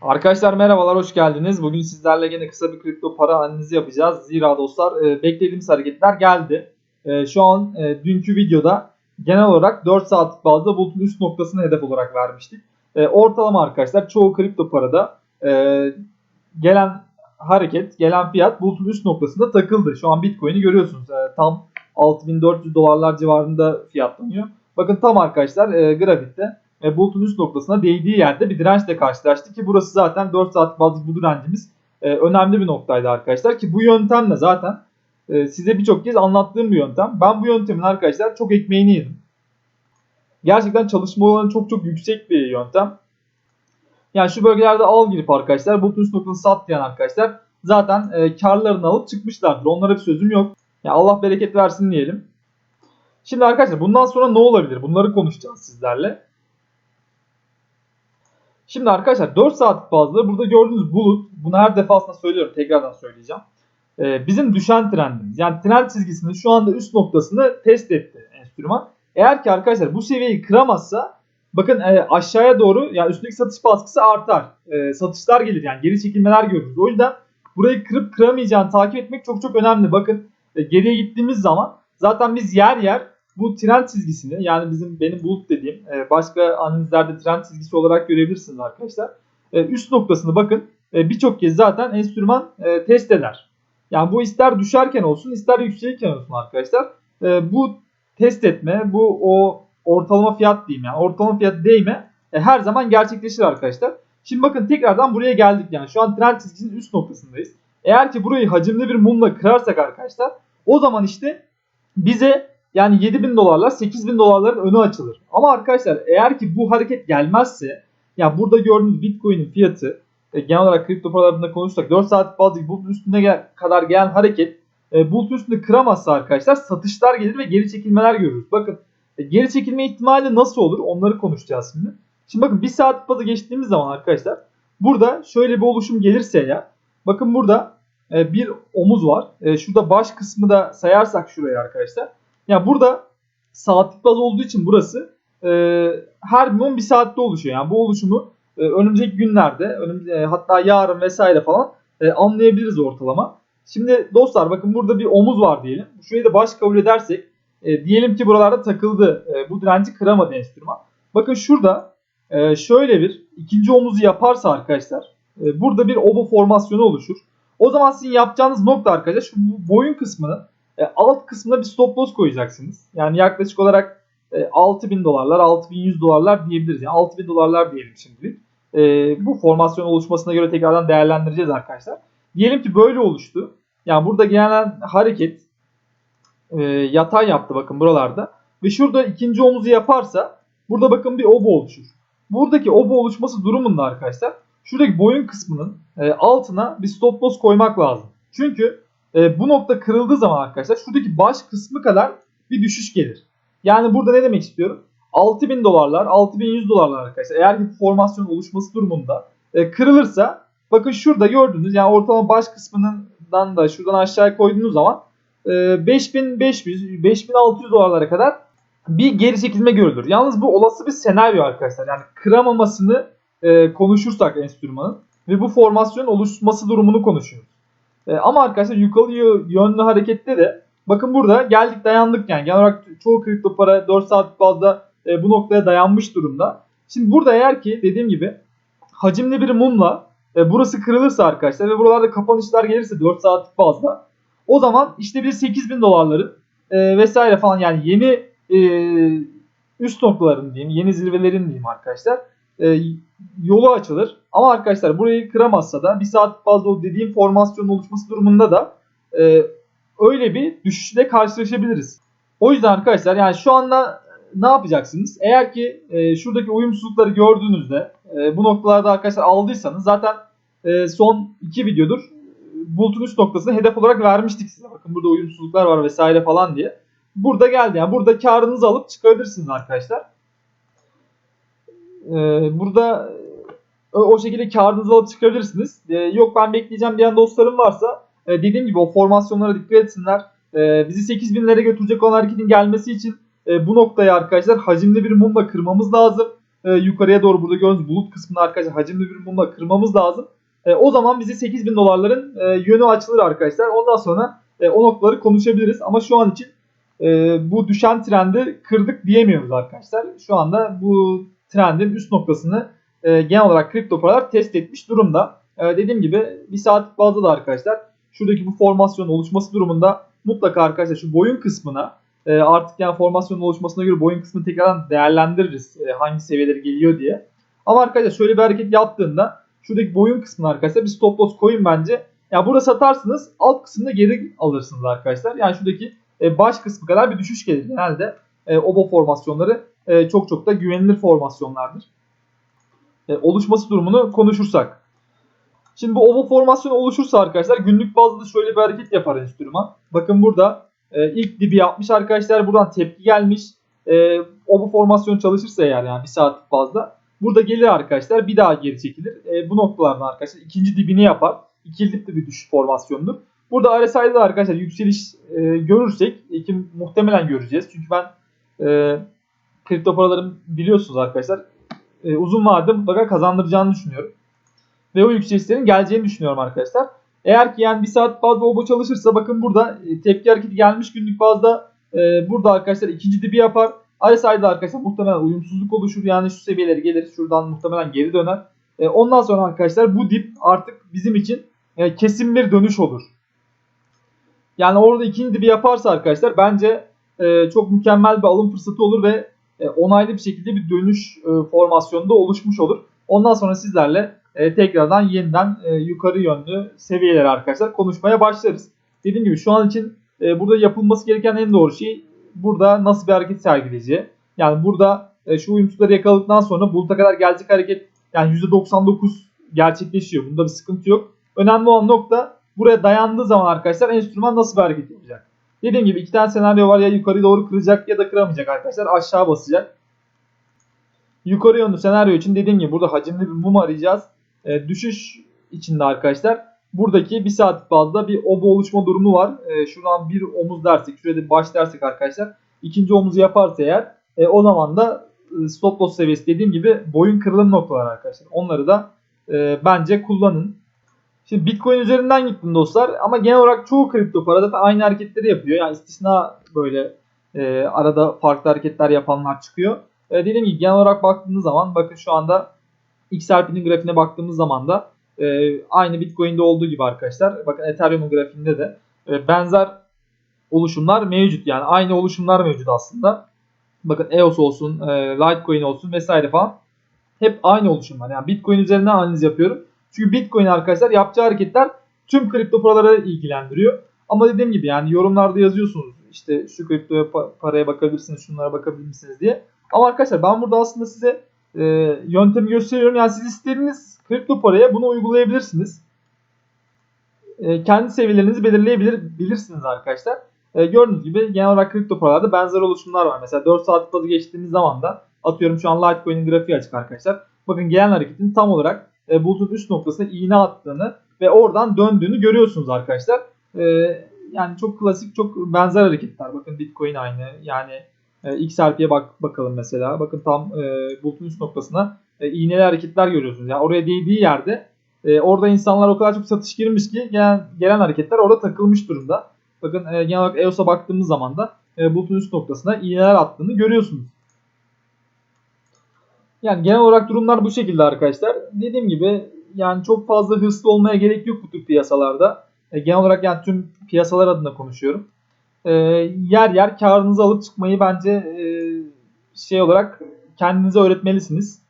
Arkadaşlar merhabalar hoş geldiniz. Bugün sizlerle yine kısa bir kripto para analizi yapacağız. Zira dostlar e, beklediğimiz hareketler geldi. E, şu an e, dünkü videoda genel olarak 4 saatlik bazda bulutun üst noktasını hedef olarak vermiştik. E, ortalama arkadaşlar çoğu kripto parada e, gelen hareket, gelen fiyat bulutun üst noktasında takıldı. Şu an Bitcoin'i görüyorsunuz. E, tam 6400 dolarlar civarında fiyatlanıyor. Bakın tam arkadaşlar e, grafikte e, bulutun üst noktasına değdiği yerde bir dirençle karşılaştık ki burası zaten 4 saat bazlık bu direncimiz e, önemli bir noktaydı arkadaşlar ki bu yöntemle zaten e, size birçok kez anlattığım bir yöntem. Ben bu yöntemin arkadaşlar çok ekmeğini yedim. Gerçekten çalışma oranı çok çok yüksek bir yöntem. Yani şu bölgelerde al girip arkadaşlar bulutun üst noktasını sat diyen arkadaşlar zaten e, karlarını alıp çıkmışlardır. Onlara bir sözüm yok. Yani Allah bereket versin diyelim. Şimdi arkadaşlar bundan sonra ne olabilir? Bunları konuşacağız sizlerle. Şimdi arkadaşlar 4 saatlik bazda burada gördüğünüz bulut, bunu her defasında söylüyorum tekrardan söyleyeceğim. Ee, bizim düşen trendimiz. Yani trend çizgisinin şu anda üst noktasını test etti enstrüman. Eğer ki arkadaşlar bu seviyeyi kıramazsa bakın e, aşağıya doğru yani üstteki satış baskısı artar. E, satışlar gelir yani geri çekilmeler görürüz. O yüzden burayı kırıp kıramayacağını takip etmek çok çok önemli. Bakın e, geriye gittiğimiz zaman zaten biz yer yer bu trend çizgisini yani bizim benim bulut dediğim e, başka analizlerde trend çizgisi olarak görebilirsiniz arkadaşlar. E, üst noktasını bakın e, birçok kez zaten enstrüman test eder. Yani bu ister düşerken olsun ister yükselirken olsun arkadaşlar. Bu test etme bu o ortalama fiyat diyeyim yani ortalama fiyat değme her zaman gerçekleşir arkadaşlar. Şimdi bakın tekrardan buraya geldik yani şu an trend çizgisinin üst noktasındayız. Eğer ki burayı hacimli bir mumla kırarsak arkadaşlar o zaman işte bize yani 7000 dolarlar 8000 dolarların önü açılır. Ama arkadaşlar eğer ki bu hareket gelmezse yani burada gördüğünüz Bitcoin'in fiyatı e, genel olarak kripto paralarında konuşsak 4 saat bazı bulutun üstüne gel, kadar gelen hareket e, bulutun üstünde kıramazsa arkadaşlar satışlar gelir ve geri çekilmeler görürüz. Bakın e, geri çekilme ihtimali nasıl olur onları konuşacağız şimdi. Şimdi bakın 1 saat bazı geçtiğimiz zaman arkadaşlar burada şöyle bir oluşum gelirse ya bakın burada e, bir omuz var. E, şurada baş kısmı da sayarsak şuraya arkadaşlar. Yani burada saatlik baz olduğu için burası e, her mum bir saatte oluşuyor. Yani bu oluşumu e, önümüzdeki günlerde önümüz, e, hatta yarın vesaire falan e, anlayabiliriz ortalama. Şimdi dostlar bakın burada bir omuz var diyelim. Şurayı da baş kabul edersek e, diyelim ki buralarda takıldı. E, bu direnci kıramadı enstrüman. Bakın şurada e, şöyle bir ikinci omuzu yaparsa arkadaşlar e, burada bir obo formasyonu oluşur. O zaman sizin yapacağınız nokta arkadaşlar şu boyun kısmını e, alt kısmına bir stop loss koyacaksınız. Yani yaklaşık olarak e, 6000 dolarlar, 6100 dolarlar diyebiliriz. Yani 6000 dolarlar diyelim şimdilik. E, bu formasyon oluşmasına göre tekrardan değerlendireceğiz arkadaşlar. Diyelim ki böyle oluştu. Yani burada gelen hareket e, yatay yaptı bakın buralarda. Ve şurada ikinci omuzu yaparsa burada bakın bir obo oluşur. Buradaki obo oluşması durumunda arkadaşlar şuradaki boyun kısmının e, altına bir stop loss koymak lazım. Çünkü e, bu nokta kırıldığı zaman arkadaşlar şuradaki baş kısmı kadar bir düşüş gelir. Yani burada ne demek istiyorum? 6000 dolarlar, 6100 dolarlar arkadaşlar. Eğer bir formasyon oluşması durumunda e, kırılırsa bakın şurada gördüğünüz yani ortalama baş kısmından da şuradan aşağıya koyduğunuz zaman e, 5500 5600 dolarlara kadar bir geri çekilme görülür. Yalnız bu olası bir senaryo arkadaşlar. Yani kıramamasını e, konuşursak enstrümanın ve bu formasyon oluşması durumunu konuşuyoruz. E, ama arkadaşlar yukarı yönlü harekette de bakın burada geldik dayandık yani. Genel olarak çoğu kripto para 4 saat fazla e, bu noktaya dayanmış durumda. Şimdi burada eğer ki dediğim gibi hacimli bir mumla e, burası kırılırsa arkadaşlar ve buralarda kapanışlar gelirse 4 saatlik fazla o zaman işte bir 8000 dolarların e, vesaire falan yani yeni e, üst noktaların diyeyim yeni zirvelerin diyeyim arkadaşlar e, yolu açılır. Ama arkadaşlar burayı kıramazsa da bir saat fazla dediğim formasyon oluşması durumunda da e, öyle bir düşüşle karşılaşabiliriz. O yüzden arkadaşlar yani şu anda ne yapacaksınız? Eğer ki e, şuradaki uyumsuzlukları gördüğünüzde e, bu noktalarda arkadaşlar aldıysanız zaten e, son iki videodur bulutun üst noktasını hedef olarak vermiştik size. Bakın burada uyumsuzluklar var vesaire falan diye. Burada geldi. Yani burada karınızı alıp çıkabilirsiniz arkadaşlar. Ee, burada o, o şekilde karınızı alıp çıkabilirsiniz. Ee, yok ben bekleyeceğim diyen dostlarım varsa e, dediğim gibi o formasyonlara dikkat etsinler. E, bizi 8000'lere götürecek olan hareketin gelmesi için e, bu noktayı arkadaşlar hacimli bir mumla kırmamız lazım. e, yukarıya doğru burada gördüğünüz bulut kısmını arkadaşlar hacimli bir mumla kırmamız lazım. E, o zaman bize 8000 dolarların e, yönü açılır arkadaşlar. Ondan sonra e, o noktaları konuşabiliriz. Ama şu an için e, bu düşen trendi kırdık diyemiyoruz arkadaşlar. Şu anda bu trendin üst noktasını e, genel olarak kripto paralar test etmiş durumda. E, dediğim gibi bir saatlik bazda da arkadaşlar şuradaki bu formasyonun oluşması durumunda mutlaka arkadaşlar şu boyun kısmına e, artık yani formasyonun oluşmasına göre boyun kısmını tekrardan değerlendiririz e, hangi seviyeleri geliyor diye. Ama arkadaşlar şöyle bir hareket yaptığında şuradaki boyun kısmını arkadaşlar bir stop loss koyun bence. Ya burada satarsınız alt kısmında geri alırsınız arkadaşlar. Yani şuradaki e, baş kısmı kadar bir düşüş gelir. Genelde e, obo formasyonları e, çok çok da güvenilir formasyonlardır. E, oluşması durumunu konuşursak. Şimdi bu obo formasyonu oluşursa arkadaşlar günlük bazda şöyle bir hareket yapar enstrüman. Bakın burada e, ilk dibi yapmış arkadaşlar. Buradan tepki gelmiş. E, obo formasyonu çalışırsa eğer yani bir saatlik bazda. Burada gelir arkadaşlar bir daha geri çekilir. Bu noktalardan arkadaşlar ikinci dibini yapar. İkili dipli bir düşüş formasyonudur. Burada RSI'de de arkadaşlar yükseliş e, görürsek ki muhtemelen göreceğiz. Çünkü ben e, kripto paraların biliyorsunuz arkadaşlar e, uzun vadede mutlaka kazandıracağını düşünüyorum. Ve o yükselişlerin geleceğini düşünüyorum arkadaşlar. Eğer ki yani bir saat bazda obo çalışırsa bakın burada e, tepki hareketi gelmiş günlük bazda e, burada arkadaşlar ikinci dibi yapar. RSI'de arkadaşlar muhtemelen uyumsuzluk oluşur. Yani şu seviyeleri gelir. Şuradan muhtemelen geri döner. E, ondan sonra arkadaşlar bu dip artık bizim için e, kesin bir dönüş olur. Yani orada ikinci dibi yaparsa arkadaşlar bence e, çok mükemmel bir alım fırsatı olur ve e, onaylı bir şekilde bir dönüş e, formasyonunda oluşmuş olur. Ondan sonra sizlerle e, tekrardan yeniden yukarı yönlü seviyeler arkadaşlar konuşmaya başlarız. Dediğim gibi şu an için burada yapılması gereken en doğru şey burada nasıl bir hareket sergileyeceği. Yani burada şu uyumsuzları yakaladıktan sonra buluta kadar gelecek hareket yani %99 gerçekleşiyor. Bunda bir sıkıntı yok. Önemli olan nokta buraya dayandığı zaman arkadaşlar enstrüman nasıl bir hareket yapacak. Dediğim gibi iki tane senaryo var ya yukarı doğru kıracak ya da kıramayacak arkadaşlar. Aşağı basacak. Yukarı yönlü senaryo için dediğim gibi burada hacimli bir mum arayacağız. E, düşüş içinde arkadaşlar buradaki bir saat bazda bir obo oluşma durumu var. E, şuradan bir omuz dersek, şurada baş dersek arkadaşlar. ikinci omuzu yaparsa eğer e, o zaman da e, stop loss seviyesi dediğim gibi boyun kırılım noktalar arkadaşlar. Onları da e, bence kullanın. Şimdi Bitcoin üzerinden gittim dostlar ama genel olarak çoğu kripto para zaten aynı hareketleri yapıyor. Yani istisna böyle e, arada farklı hareketler yapanlar çıkıyor. E, dediğim gibi genel olarak baktığınız zaman bakın şu anda XRP'nin grafiğine baktığımız zaman da e, aynı Bitcoin'de olduğu gibi arkadaşlar. Bakın Ethereum'un grafiğinde de e, benzer oluşumlar mevcut. Yani aynı oluşumlar mevcut aslında. Bakın EOS olsun, e, Litecoin olsun vesaire falan. Hep aynı oluşumlar. Yani Bitcoin üzerinden analiz yapıyorum. Çünkü Bitcoin arkadaşlar yapacağı hareketler tüm kripto paraları ilgilendiriyor. Ama dediğim gibi yani yorumlarda yazıyorsunuz işte şu kripto paraya bakabilirsiniz, şunlara bakabilirsiniz diye. Ama arkadaşlar ben burada aslında size e, yöntemi gösteriyorum. Yani siz istediğiniz kripto paraya bunu uygulayabilirsiniz. E, kendi seviyelerinizi belirleyebilir bilirsiniz arkadaşlar. E, gördüğünüz gibi genel olarak kripto paralarda benzer oluşumlar var. Mesela 4 saat bazı geçtiğimiz zaman da atıyorum şu an Litecoin'in grafiği açık arkadaşlar. Bakın gelen hareketin tam olarak e, bulutun üst noktasına iğne attığını ve oradan döndüğünü görüyorsunuz arkadaşlar. E, yani çok klasik çok benzer hareketler. Bakın Bitcoin aynı. Yani e, XRP'ye bak bakalım mesela. Bakın tam e, bulutun üst noktasına e, iğneli hareketler görüyorsunuz. Yani oraya değdiği yerde e, orada insanlar o kadar çok satış girmiş ki gelen, gelen hareketler orada takılmış durumda. Bakın e, genel olarak EOS'a baktığımız zaman da e, bulutun üst noktasına iğneler attığını görüyorsunuz. Yani genel olarak durumlar bu şekilde arkadaşlar. Dediğim gibi yani çok fazla hırslı olmaya gerek yok bu tür piyasalarda. E, genel olarak yani tüm piyasalar adına konuşuyorum. E, yer yer karınızı alıp çıkmayı bence e, şey olarak kendinize öğretmelisiniz.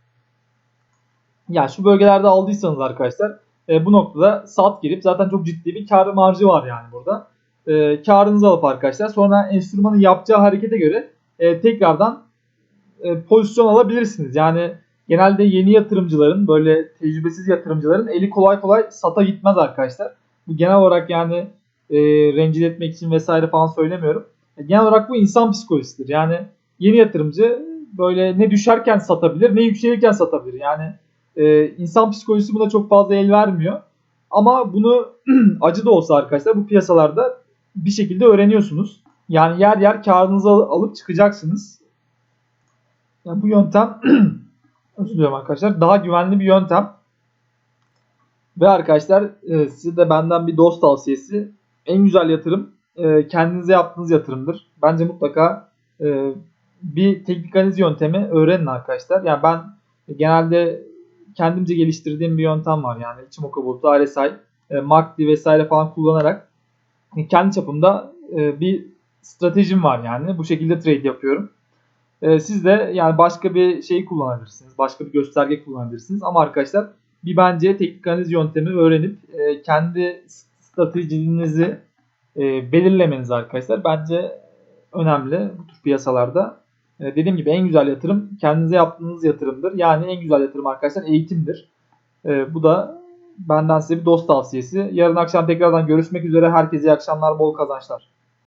Yani şu bölgelerde aldıysanız arkadaşlar e, bu noktada sat girip zaten çok ciddi bir kar marjı var yani burada. E, karınızı alıp arkadaşlar sonra enstrümanın yapacağı harekete göre e, tekrardan e, pozisyon alabilirsiniz. Yani genelde yeni yatırımcıların böyle tecrübesiz yatırımcıların eli kolay kolay sata gitmez arkadaşlar. Bu genel olarak yani e, rencide etmek için vesaire falan söylemiyorum. E, genel olarak bu insan psikolojisidir. Yani yeni yatırımcı böyle ne düşerken satabilir ne yükselirken satabilir. Yani e, insan psikolojisi buna çok fazla el vermiyor. Ama bunu acı da olsa arkadaşlar bu piyasalarda bir şekilde öğreniyorsunuz. Yani yer yer karınızı alıp çıkacaksınız. Yani bu yöntem özür diliyorum arkadaşlar. Daha güvenli bir yöntem. Ve arkadaşlar e, size de benden bir dost tavsiyesi. En güzel yatırım e, kendinize yaptığınız yatırımdır. Bence mutlaka e, bir teknik analiz yöntemi öğrenin arkadaşlar. Yani ben genelde kendimce geliştirdiğim bir yöntem var. Yani Ichimoku bulutu, RSI, e, MACD vesaire falan kullanarak kendi çapımda e, bir stratejim var yani. Bu şekilde trade yapıyorum. E, siz de yani başka bir şey kullanabilirsiniz. Başka bir gösterge kullanabilirsiniz. Ama arkadaşlar bir bence teknik analiz yöntemi öğrenip e, kendi stratejinizi e, belirlemeniz arkadaşlar bence önemli bu tür piyasalarda. E, dediğim gibi en güzel yatırım kendinize yaptığınız yatırımdır. Yani en güzel yatırım arkadaşlar eğitimdir. E, bu da benden size bir dost tavsiyesi. Yarın akşam tekrardan görüşmek üzere. Herkese iyi akşamlar, bol kazançlar.